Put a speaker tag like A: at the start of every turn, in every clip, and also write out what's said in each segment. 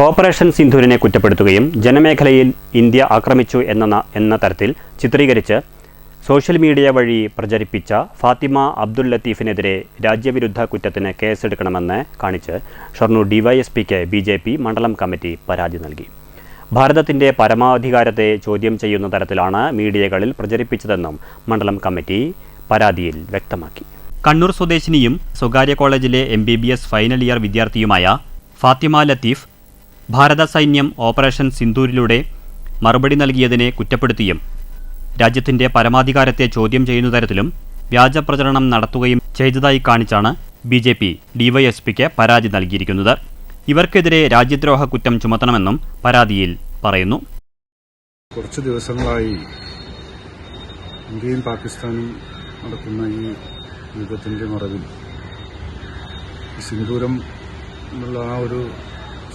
A: Operation സിന്ധൂരിനെ കുറ്റപ്പെടുത്തുകയും ജനമേഖലയിൽ India ആക്രമിച്ചു എന്ന എന്ന തരത്തിൽ ചിത്രീകരിച്ച് സോഷ്യൽ മീഡിയ വഴി പ്രചരിപ്പിച്ച ഫാത്തിമ അബ്ദുൽ ലത്തീഫിനെതിരെ രാജ്യവിരുദ്ധ കുറ്റത്തിന് കേസെടുക്കണമെന്ന് കാണിച്ച് ഷൊർണൂർ ഡിവൈഎസ്പിക്ക് ബി ജെ പി മണ്ഡലം കമ്മിറ്റി പരാതി നൽകി. ഭാരതത്തിന്റെ പരമാധികാരത്തെ ചോദ്യം ചെയ്യുന്ന തരത്തിലാണ് മീഡിയകളിൽ പ്രചരിപ്പിച്ചതെന്നും മണ്ഡലം കമ്മിറ്റി പരാതിയിൽ വ്യക്തമാക്കി. കണ്ണൂർ സ്വദേശിനിയും സ്വകാര്യ കോളേജിലെ M B B S final year വിദ്യാർത്ഥിയുമായ Fathima Latheef ഭാരത സൈന്യം ഓപ്പറേഷൻ സിന്ദൂരിലൂടെ മറുപടി നൽകിയതിനെ കുറ്റപ്പെടുത്തിയും രാജ്യത്തിന്റെ പരമാധികാരത്തെ ചോദ്യം ചെയ്യുന്ന തരത്തിലും വ്യാജപ്രചരണം നടത്തുകയും ചെയ്തതായി കാണിച്ചാണ് ബി ജെ പി ഡിവൈഎസ്പിക്ക് പരാതി നൽകിയിരിക്കുന്നത്. ഇവർക്കെതിരെ രാജ്യദ്രോഹ കുറ്റം ചുമത്തണമെന്നും പരാതിയിൽ പറയുന്നു.
B: കുറച്ച് ദിവസങ്ങളായി ഇന്ത്യയും പാകിസ്ഥാനും നടക്കുന്ന ഈ യുദ്ധത്തിന്റെ മറവിൽ സിന്ദൂരം എന്നുള്ള ആ ഒരു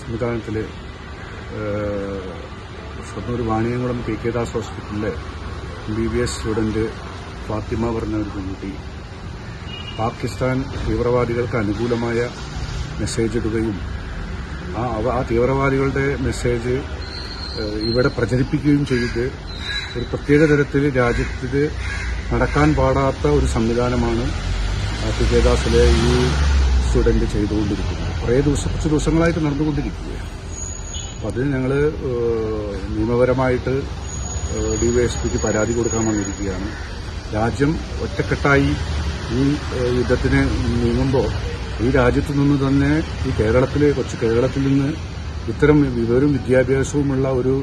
B: സംവിധാനത്തിൽ ഷൊർണൂർ വാണിയംകുളം പി കെ ദാസ് ഹോസ്പിറ്റലിലെ B B S student Fathima പറഞ്ഞ ഒരു പെൺകുട്ടി. പാകിസ്ഥാൻ തീവ്രവാദികൾക്ക് അനുകൂലമായ മെസ്സേജ് ഇടുകയും ആ ആ തീവ്രവാദികളുടെ മെസ്സേജ് ഇവിടെ പ്രചരിപ്പിക്കുകയും ചെയ്ത് ഒരു പ്രത്യേക തരത്തിൽ രാജ്യത്തിൽ നടക്കാൻ പാടാത്ത ഒരു സംവിധാനമാണ് പികേദാസിലെ ഈ സ്റ്റുഡന്റ് ചെയ്തുകൊണ്ടിരിക്കുന്നത് കുറേ ദിവസം കുറച്ച് ദിവസങ്ങളായിട്ട് നടന്നുകൊണ്ടിരിക്കുകയാണ്. അപ്പം അതിന് ഞങ്ങൾ നിയമപരമായിട്ട് ഡിവൈഎസ്പിക്ക് പരാതി കൊടുക്കാൻ വന്നിരിക്കുകയാണ്. രാജ്യം ഒറ്റക്കെട്ടായി ഈ യുദ്ധത്തിന് നീങ്ങുമ്പോൾ ഈ രാജ്യത്തു നിന്ന് തന്നെ ഈ കേരളത്തിൽ കൊച്ചു കേരളത്തിൽ നിന്ന് ഇത്തരം വിവരവും വിദ്യാഭ്യാസവുമുള്ള ഒരു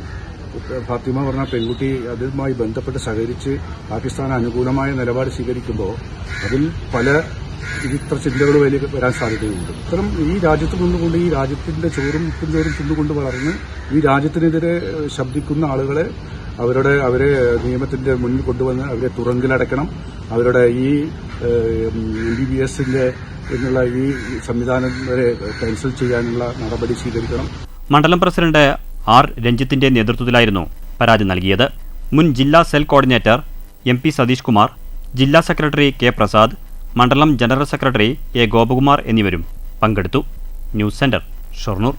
B: ഫാത്തിമ പറഞ്ഞ പെൺകുട്ടി അതുമായി ബന്ധപ്പെട്ട് സഹകരിച്ച് പാകിസ്ഥാൻ അനുകൂലമായ നിലപാട് സ്വീകരിക്കുമ്പോൾ അതിൽ പല ഇത്ര ചിന്തകൾ വലിയ വരാൻ സാധ്യതയുണ്ട്. ഇത്തരം ഈ രാജ്യത്ത് നിന്നുകൊണ്ട് ഈ രാജ്യത്തിന്റെ ചോറും ചോറും തിന്നുകൊണ്ട് വളർന്ന് ഈ രാജ്യത്തിനെതിരെ ശബ്ദിക്കുന്ന ആളുകളെ അവരുടെ അവരെ നിയമത്തിന്റെ മുന്നിൽ കൊണ്ടുവന്ന് അവരെ തുറങ്കിലടക്കണം അവരുടെ ഈ എം ബി ബി എസിന്റെ എന്നുള്ള ഈ സംവിധാനം വരെ ക്യാൻസൽ ചെയ്യാനുള്ള നടപടി സ്വീകരിക്കണം.
A: മണ്ഡലം പ്രസിഡന്റ് ആർ രഞ്ജിത്തിന്റെ നേതൃത്വത്തിലായിരുന്നു പരാതി നൽകിയത്. മുൻ ജില്ലാ cell coordinator M P Satheesh Kumar ജില്ലാ സെക്രട്ടറി കെ പ്രസാദ് മണ്ഡലം ജനറൽ സെക്രട്ടറി എ ഗോപകുമാർ എന്നിവരും പങ്കെടുത്തു. News centre Shoranur.